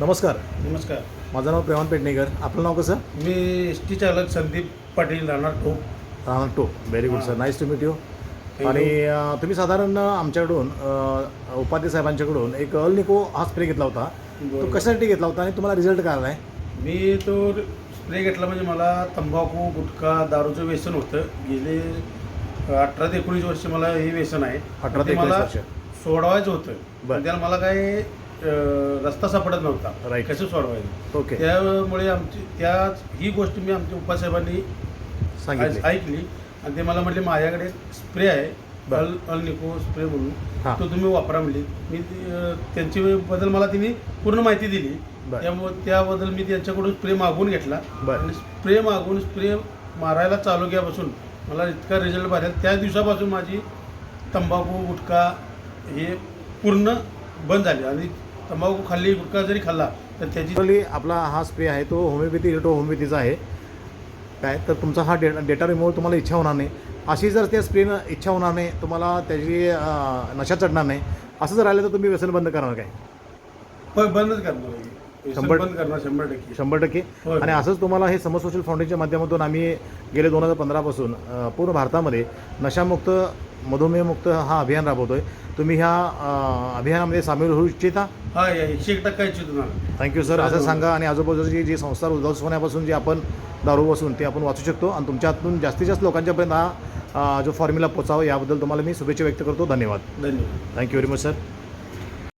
नमस्कार. नमस्कार. माझं नाव प्रेमान पेडणेकर. आपलं नाव कसं? मी एस टी चालक संदीप पाटील राहणार टोप राहणार टो very good sir nice to meet you you. आणि अं, तुम्ही साधारण आमच्याकडून अं, उपाध्ये साहेबांच्याकडून एक अल्निको हा स्प्रे घेतला होता. तो बरोबर. कशासाठी घेतला होता आणि तुम्हाला रिझल्ट काय आला आहे? मी तो स्प्रे घेतला म्हणजे मला तंबाखू गुटखा दारूचं व्यसन होतं. गेले अठरा ते एकोणीस वर्ष मला हे व्यसन आहे. 18 ते ते मला 19 वर्ष. सोडवायचं होतं. बरं. पण त्याला मला काय रस्ता सापडत नव्हता. Right. कसं सोडवायचं? ओके त्यामुळे आमची त्या ही गोष्ट मी आमच्या उपासाहेबांनी सांगितले. ऐकली. आणि ते मला म्हटले माझ्याकडे स्प्रे आहे बरं. अल अल्निको स्प्रे म्हणून. तो तुम्ही वापरा म्हणली मी अं, त्यांची बद्दल मला तिने पूर्ण माहिती दिली. बरं. त्यामुळे त्याबद्दल मी त्यांच्याकडून स्प्रे मागवून घेतला. बरं. आणि स्प्रे मागवून स्प्रे मारायला चालू केल्यापासून मला इतका रिझल्ट भारी त्या दिवसापासून माझी तंबाखू गुटखा हे पूर्ण बंद झाली. आणि तंबाखू खाल्ली गुटखा जरी खाल्ला तर त्याची आपला हा स्प्रे आहे तो होमिओपॅथी इलेक्ट्रो होमिओपॅथीचा आहे. काय? तर तुमचा हा डे डेटा रिमूव्ह तुम्हाला इच्छा होणार नाही. अशी जर त्या स्प्रेनं इच्छा होणार नाही तुम्हाला त्याची नशा चढणार नाही. असं जर राहिलं तर तुम्ही व्यसन बंद करणार काय? होय बंदच करणार शंभर- शंभर टक्के. शंभर टक्के. आणि असंच तुम्हाला हे समर सोशल फाउंडेशनच्या माध्यमातून आम्ही गेले दोन हजार पंधरापासून पूर्ण भारतामध्ये नशामुक्त मधुमेहमुक्त हा अभियान राबवतोय. तुम्ही ह्या अ, अभियानामध्ये सामील होऊ इच्छिता? हा या एकशे एक टक्का इच्छित तुम्हाला. थँक्यू सर असं सांगा आणि आजूबाजूची जी संस्था उद्ध्वस्त होण्यापासून जे आपण दारू बसून ते आपण वाचू शकतो आणि तुमच्या हातून जास्तीत जास्त लोकांच्यापर्यंत हा अ, जो फॉर्म्युला पोचावा याबद्दल तुम्हाला मी शुभेच्छा व्यक्त करतो. धन्यवाद. धन्यवाद. Thank you very much sir